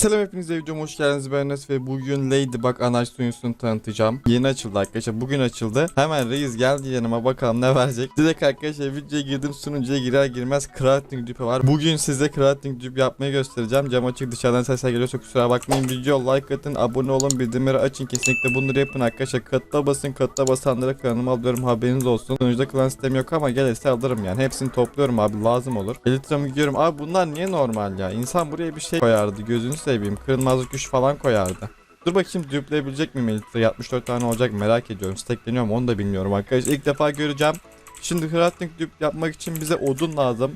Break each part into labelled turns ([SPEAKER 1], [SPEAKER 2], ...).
[SPEAKER 1] Selam hepinize videoma hoş geldiniz ben Enes ve bugün Ladybug Anaç sunucusunu tanıtacağım. Yeni açıldı arkadaşlar bugün açıldı. Hemen reis geldi yanıma bakalım ne verecek. Direkt arkadaşlar videoya girdim sunucuya girer girmez crafting düpe var. Bugün size crafting düp yapmayı göstereceğim. Cam açık dışarıdan sesler geliyorsa kusura bakmayın. Video like atın abone olun bildirimleri açın kesinlikle bunları yapın arkadaşlar. Katla basın katla basanlara kanalıma alıyorum haberiniz olsun. Sunucuda klan sistemi yok ama gelirse alırım yani. Hepsini topluyorum abi lazım olur. Elitramı giyiyorum. Abi bunlar niye normal ya? İnsan buraya bir şey koyardı gözünü seveyim. Kırılmazlık güç falan koyardı. Dur bakayım dupleyebilecek miyim Elitra? 64 tane olacak merak ediyorum. Stackleniyor mu onu da bilmiyorum arkadaşlar. İlk defa göreceğim. Şimdi crafting dupe yapmak için bize odun lazım.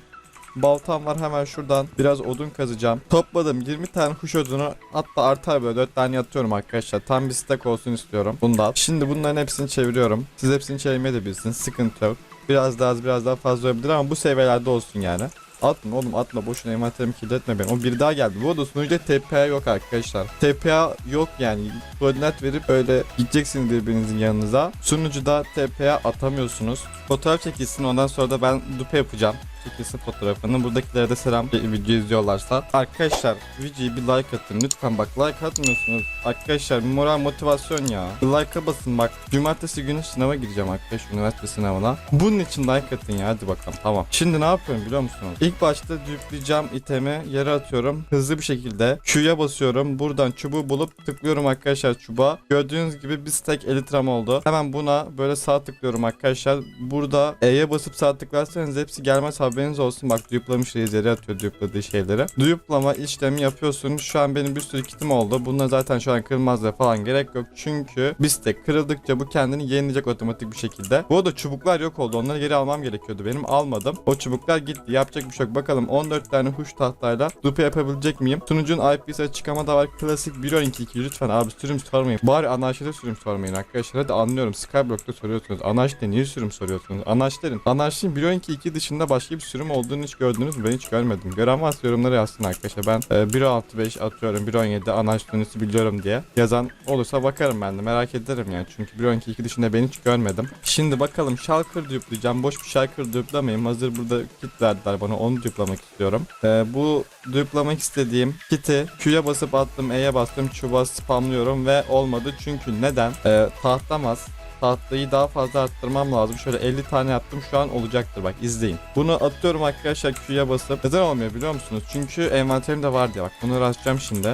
[SPEAKER 1] Baltam var hemen şuradan biraz odun kazacağım. Topladım 20 tane kuş odunu hatta artar böyle 4 tane yatıyorum arkadaşlar. Tam bir stack olsun istiyorum bundan. Şimdi bunların hepsini çeviriyorum. Siz hepsini çevirmeyi de bilirsiniz sıkıntı yok. Biraz daha az biraz daha fazla olabilir ama bu seviyelerde olsun yani. Atma oğlum atma boşuna envanterimi kirletme beni. O bir daha geldi. Bu arada sunucuda TPA yok arkadaşlar. TPA yok yani. Koordinat verip öyle gideceksiniz birbirinizin yanınıza. Sunucuda TPA atamıyorsunuz. Fotoğraf çekilsin ondan sonra da ben dupe yapacağım. Çekilsin fotoğrafını. Buradakilere de selam video izliyorlarsa. Arkadaşlar videoyu bir like atın. Lütfen bak like atmıyorsunuz. Arkadaşlar moral motivasyon ya. Like'a basın bak. Cumartesi günü sınava gireceğim arkadaşlar üniversite sınavına. Bunun için like atın ya hadi bakalım tamam. Şimdi ne yapıyorum biliyor musunuz? İlk başta düpleyeceğim itemi yere atıyorum. Hızlı bir şekilde Q'ya basıyorum. Buradan çubuğu bulup tıklıyorum arkadaşlar çubuğa. Gördüğünüz gibi bir stack elitram oldu. Hemen buna böyle sağ tıklıyorum arkadaşlar. Burada E'ye basıp sağ tıklarsanız hepsi gelmez haberiniz olsun. Bak duplamış reis yere atıyor dupladığı şeyleri. Duplama işlemi yapıyorsunuz. Şu an benim bir sürü kitim oldu. Bunlar zaten şu an kırılmazlığa falan gerek yok. Çünkü bir stack kırıldıkça bu kendini yenileyecek otomatik bir şekilde. Bu arada çubuklar yok oldu. Onları geri almam gerekiyordu. Benim almadım. O çubuklar gitti. Yapacak bir şey yok. Bakalım 14 tane huş tahtayla dupe yapabilecek miyim? Sunucun IP'si açıklama da var. Klasik 1.12.2 lütfen abi sürüm sormayın. Bari anarşide sürüm sormayın arkadaşlar. Hadi anlıyorum. Skyblock'ta soruyorsunuz. Anarşide niye sürüm soruyorsunuz? Anarşilerin. Anarşinin 1.12.2 dışında başka bir sürüm olduğunu hiç gördünüz mü? Ben hiç görmedim. Gören varsa yorumlara yazsın arkadaşlar. Ben e, 1.6.5 atıyorum. 1.17 anarşi sunucusu biliyorum diye. Yazan olursa bakarım ben de. Merak ederim yani. Çünkü 1.12.2 dışında ben hiç görmedim. Şimdi bakalım Shulker duplayacağım. Boş bir Shulker duplamayayım. Hazır burada kit verdiler bana. Onu duplamak istiyorum. E, bu duplamak istediğim kiti Q'ya basıp attım. E'ye bastım. Çubuğa spamlıyorum ve olmadı. Çünkü neden? E, tahtamaz tahtayı daha fazla arttırmam lazım. Şöyle 50 tane yaptım şu an olacaktır bak izleyin. Bunu atıyorum arkadaşlar Q'ya basıp. Neden olmuyor biliyor musunuz? Çünkü envanterimde var diye bak bunu rastlayacağım şimdi.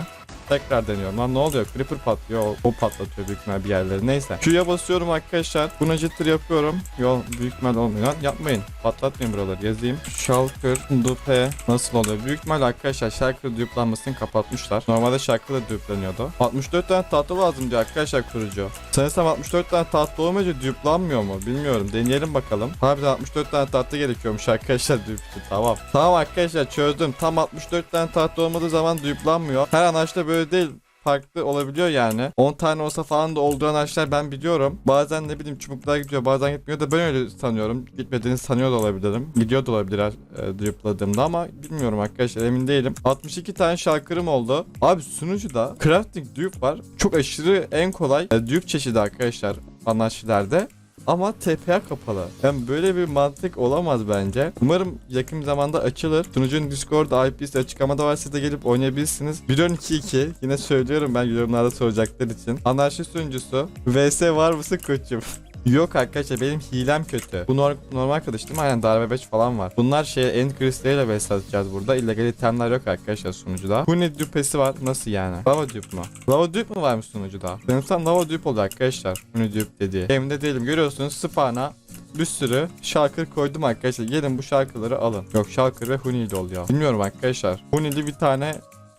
[SPEAKER 1] Tekrar deniyorum lan ne oluyor? Creeper patlıyor. O, patlatıyor büyük ihtimal bir yerleri. Neyse. Q'ya basıyorum arkadaşlar. Buna jitter yapıyorum. Yol büyük ihtimal olmuyor. Lan yapmayın. Patlatmayın buraları. Yazayım. Shulker dupe nasıl oluyor? Büyük ihtimal arkadaşlar Shulker duplanmasını kapatmışlar. Normalde Shulker da dupleniyordu. 64 tane tahta lazım diyor arkadaşlar kurucu. Sanırsam 64 tane tahta olmayınca duplanmıyor mu? Bilmiyorum. Deneyelim bakalım. Harbiden 64 tane tahta gerekiyormuş arkadaşlar dup. Tamam. Tamam arkadaşlar çözdüm. Tam 64 tane tahta olmadığı zaman duplanmıyor. Her anaçta böyle değil farklı olabiliyor yani. 10 tane olsa falan da olduğu araçlar ben biliyorum. Bazen ne bileyim çubuklar gidiyor bazen gitmiyor da ben öyle sanıyorum. Gitmediğini sanıyor da olabilirim. Gidiyor da olabilir e, dupladığımda ama bilmiyorum arkadaşlar emin değilim. 62 tane şarkırım oldu. Abi sunucuda crafting dupe var. Çok aşırı en kolay e, dupe çeşidi arkadaşlar anarşilerde. Ama TPA kapalı. Yani böyle bir mantık olamaz bence. Umarım yakın zamanda açılır. Sunucunun Discord IP'si açıklamada var siz de gelip oynayabilirsiniz. 1.12.2 yine söylüyorum ben yorumlarda soracaklar için. Anarşi sunucusu. VS var mısın koçum? Yok arkadaşlar benim hilem kötü. Bu nor- normal arkadaş değil mi? Aynen darbe 5 falan var. Bunlar şey end kristaliyle vs atacağız burada. İllegal itemler yok arkadaşlar sunucuda. Huni düpesi var. Nasıl yani? Lava düp mu? Lava düp mü varmış sunucuda? Sanırsam lava düp oldu arkadaşlar. Huni düp dediği. Elimde değilim. Görüyorsunuz spana bir sürü şarkı koydum arkadaşlar. Gelin bu şarkıları alın. Yok şarkı ve Huni'li oluyor. Bilmiyorum arkadaşlar. Huni'li bir tane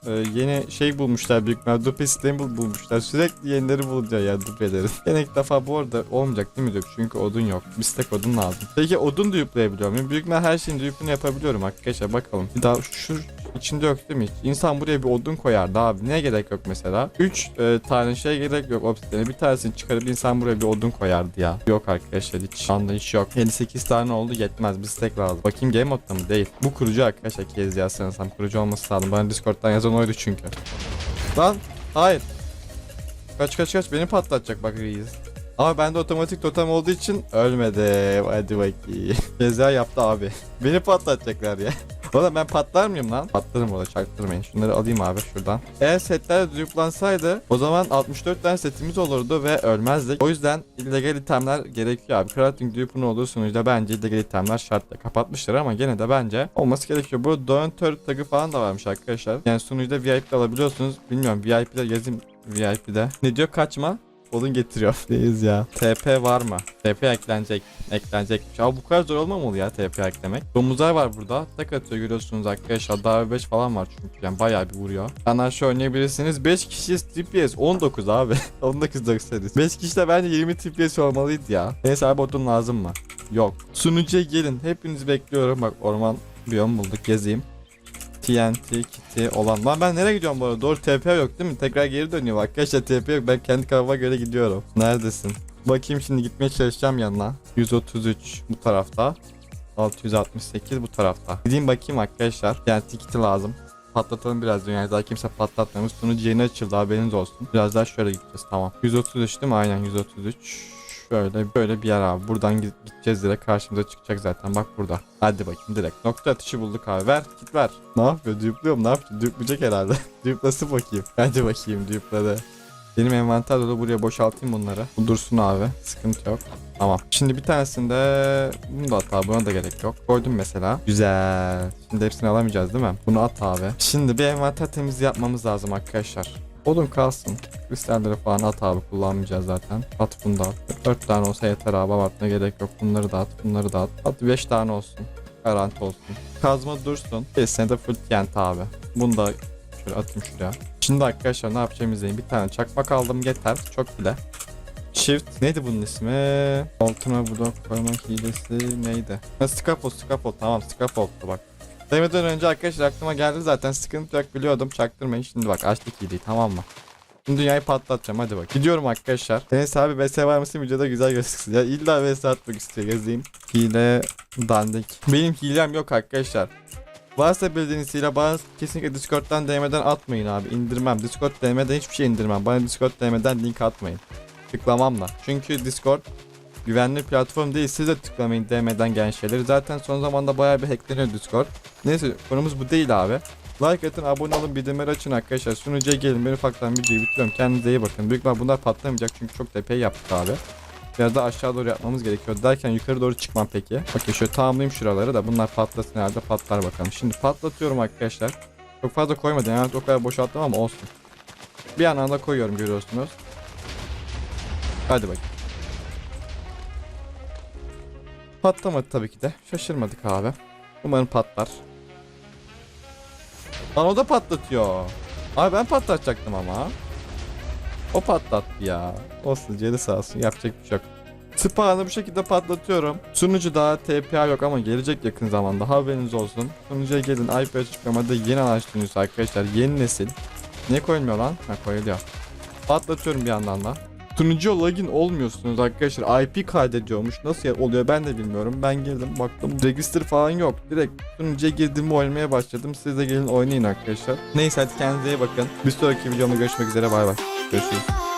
[SPEAKER 1] ee, yeni şey bulmuşlar büyük ihtimalle Dupe Stable bulmuşlar. Sürekli yenileri buluyor ya Dupe'lerin. Yine ilk defa bu arada olmayacak değil mi Dupe? Çünkü odun yok. Bir stack odun lazım. Peki odun duplayabiliyor muyum? Büyük ihtimalle her şeyin dupe'unu yapabiliyorum arkadaşlar. Bakalım. Bir daha şu içinde yok değil mi? hiç? İnsan buraya bir odun koyardı abi. Niye gerek yok mesela? 3 tane şey gerek yok obsidiyene. Bir tanesini çıkarıp insan buraya bir odun koyardı ya. Yok arkadaşlar hiç. Anda hiç yok. 58 tane oldu yetmez. Bir stack lazım. Bakayım game modda mı? Değil. Bu kurucu arkadaşlar kez yazsanırsam. Kurucu olması lazım. Bana Discord'dan yazan oydu çünkü. Lan hayır. Kaç kaç kaç beni patlatacak bak reis. Ama bende otomatik totem olduğu için ölmedim. Hadi bakayım. Ceza yaptı abi. Beni patlatacaklar ya. Oğlum ben patlar mıyım lan? Patlarım orada çaktırmayın. Şunları alayım abi şuradan. Eğer setler duplansaydı o zaman 64 tane setimiz olurdu ve ölmezdik. O yüzden illegal itemler gerekiyor abi. Crafting dupe olduğu sonuçta bence illegal itemler şartla kapatmışlar ama gene de bence olması gerekiyor. Bu donatör tagı falan da varmış arkadaşlar. Yani sunucuda VIP de alabiliyorsunuz. Bilmiyorum VIP'de yazayım VIP'de. Ne diyor kaçma? Odun getiriyor. Deyiz ya. TP var mı? TP eklenecek. Eklenecekmiş. Abi bu kadar zor olmamalı ya TP eklemek. Domuzlar var burada. Tak atıyor görüyorsunuz arkadaşlar. Daha 5 falan var çünkü. Yani bayağı bir vuruyor. Anarşi oynayabilirsiniz. 5 kişiyiz TPS. 19 abi. 19 98. 5 kişi de bence 20 TPS olmalıydı ya. Neyse abi odun lazım mı? Yok. Sunucuya gelin. Hepinizi bekliyorum. Bak orman biyom bulduk. Gezeyim. TNT kiti olan. Lan ben nereye gidiyorum bu arada? Doğru TP yok değil mi? Tekrar geri dönüyor. Arkadaşlar TP yok. Ben kendi kafama göre gidiyorum. Neredesin? Bakayım şimdi gitmeye çalışacağım yanına. 133 bu tarafta. 668 bu tarafta. Gideyim bakayım arkadaşlar. TNT kiti lazım. Patlatalım biraz dünyayı daha kimse patlatmamış. Sunucu yeni açıldı haberiniz olsun. Biraz daha şöyle gideceğiz tamam. 133 değil mi? Aynen 133. Şöyle böyle bir yer abi. Buradan gi- gideceğiz direkt karşımıza çıkacak zaten. Bak burada. Hadi bakayım direkt. Nokta atışı bulduk abi. Ver git ver. Ne yapıyor? Düplüyorum ne yapıyor? Düpleyecek herhalde. Düplasın bakayım. Hadi bakayım düplede. Benim envanter dolu buraya boşaltayım bunları. Bu dursun abi. Sıkıntı yok. Tamam. Şimdi bir tanesinde bunu da at abi. Buna da gerek yok. Koydum mesela. Güzel. Şimdi hepsini alamayacağız değil mi? Bunu at abi. Şimdi bir envanter temizliği yapmamız lazım arkadaşlar. Odun kalsın. Kristalleri falan at abi kullanmayacağız zaten. At bunu da at. 4 tane olsa yeter abi abartmaya gerek yok. Bunları da at bunları da at. At 5 tane olsun. Garanti olsun. Kazma dursun. Kesin de full TNT abi. Bunu da şöyle atayım şuraya. Şimdi arkadaşlar ne yapacağımı izleyin. Bir tane çakmak aldım yeter. Çok bile. Shift neydi bunun ismi? Altına blok koymak hilesi neydi? Ha, scaffold scaffold tamam scaffold'tu bak. Demeden önce arkadaşlar aklıma geldi zaten sıkıntı yok biliyordum çaktırmayın şimdi bak açtık hileyi tamam mı? Şimdi dünyayı patlatacağım hadi bak. Gidiyorum arkadaşlar. Enes abi VS var mısın videoda güzel gözüksün. Ya illa VS atmak istiyor yazayım. Hile dandik. Benim hilem yok arkadaşlar. Varsa bildiğiniz hile bana kesinlikle Discord'dan DM'den atmayın abi. İndirmem. Discord DM'den hiçbir şey indirmem. Bana Discord DM'den link atmayın. Tıklamam da. Çünkü Discord güvenli platform değil. Siz de tıklamayın DM'den gelen şeyleri. Zaten son zamanda bayağı bir hackleniyor Discord. Neyse konumuz bu değil abi. Like atın, abone olun, bildirimleri açın arkadaşlar. Sunucuya gelin. Ben ufaktan videoyu bitiriyorum. Kendinize iyi bakın. Büyük ihtimal bunlar patlamayacak çünkü çok tepeye yaptık abi. Biraz da aşağı doğru yapmamız gerekiyor. Derken yukarı doğru çıkmam peki. Okey şöyle tamamlayayım şuraları da bunlar patlasın herhalde patlar bakalım. Şimdi patlatıyorum arkadaşlar. Çok fazla koymadım yani o kadar boşalttım ama olsun. Bir yandan da koyuyorum görüyorsunuz. Hadi bakayım. Patlamadı tabii ki de. Şaşırmadık abi. Umarım patlar. Lan o da patlatıyor. Abi ben patlatacaktım ama. O patlattı ya. Olsun canı sağ olsun yapacak bir şey yok. Spawn'ı bu şekilde patlatıyorum. Sunucuda TPA yok ama gelecek yakın zamanda haberiniz olsun. Sunucuya gelin IP açıklamada yeni sunucusu arkadaşlar yeni nesil. Niye koyulmuyor lan? Ha koyuluyor. Patlatıyorum bir yandan da. Sunucuya login olmuyorsunuz arkadaşlar. IP kaydediyormuş. Nasıl oluyor ben de bilmiyorum. Ben girdim baktım. Register falan yok. Direkt sunucuya girdim oynamaya başladım. Siz de gelin oynayın arkadaşlar. Neyse hadi kendinize iyi bakın. Bir sonraki videomda görüşmek üzere bay bay. Görüşürüz.